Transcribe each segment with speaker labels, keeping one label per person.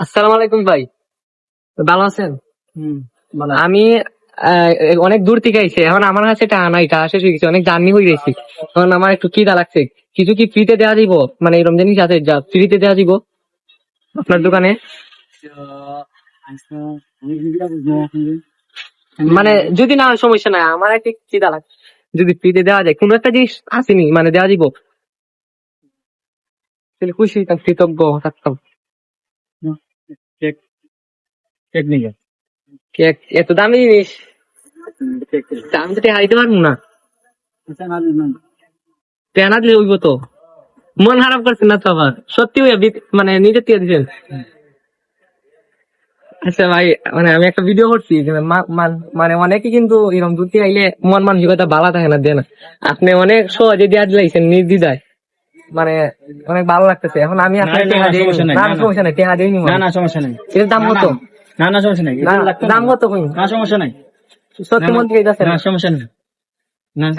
Speaker 1: আসসালামু আলাইকুম ভাই। ভালো আছেন? আমি অনেক দূর থেকে আইছি। এখন আমার কাছে টাকা নাই টাকা শেষ হয়ে গেছে অনেক জার্নি হয়ে গেছি। এখন আমার একটু খিদা লাগছে। কিছু কি ফ্রিতে দেওয়া দিব? মানে এরকম জিনিস আছে যা ফ্রিতে দেওয়া দিব? আপনার দোকানে? মানে যদি না সমস্যা নাই আমার একটা খিদা লাগছে। যদি ফ্রিতে দেওয়া যায় কোনো একটা জিনিস আসেনি মানে দেওয়া দিব। তাহলে খুশি কৃতজ্ঞ থাকতাম। কেক এত দামি জিনিস। আমি তো পারব না। টাকা দিলে তো। মন খারাপ করছেন না তো আবার। সত্যি মানে নিজের থেকে দিচ্ছেন আচ্ছা ভাই মানে আমি একটা ভিডিও করছি মান- অনেকে কিন্তু এরকম থেকে আইলে মন মানসিকতা ভালো থাকে না দেয় না। আপনি অনেক সহজে দেওয়া দিলাইছেন নির্দিদায় মানে অনেক ভালো লাগতেছে। এখন আমি
Speaker 2: না,
Speaker 1: দিই
Speaker 2: সমস্যা নাই,
Speaker 1: না
Speaker 2: না।
Speaker 1: সমস্যা নাই টাকা দিই
Speaker 2: না না সমস্যা নাই।
Speaker 1: এর দাম কত?
Speaker 2: না না সমস্যা নাই।
Speaker 1: দাম কত কই?
Speaker 2: না সমস্যা নাই।
Speaker 1: সত্যি মন থেকে দিতেছেন
Speaker 2: না। সমস্যা নাই।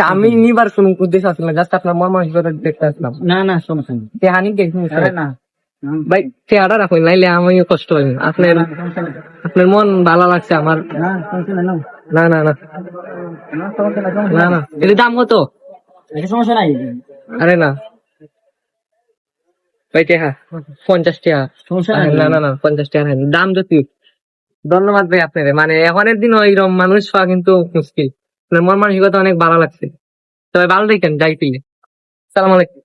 Speaker 1: আমি নিবার কোন উদ্দেশ্য আসলে না জাস্ট আপনার মন মানসিকতা দেখতে আসলাম।
Speaker 2: না না সমস্যা নাই। না
Speaker 1: ভাই চেহারা রাখুন নাইলে আমি কষ্ট হয়। আপনার আপনার মন ভালো লাগছে আমার।
Speaker 2: না
Speaker 1: না। না না না। এর দাম কত?
Speaker 2: এটা সমস্যা নাই।
Speaker 1: আরে না। ভাই টেহা পঞ্চাশ টাকা
Speaker 2: নাই
Speaker 1: না না না পঞ্চাশ টাকা নাই। দাম যদি ধন্যবাদ ভাই আপনাদের মানে এখনের দিন ওইরকম মানুষ পাওয়া কিন্তু মুশকিল। আপনার মন মানসিকতা অনেক ভালো লাগছে। তবে ভালো দেখেন যাই তুই। সালাম আলাইকুম।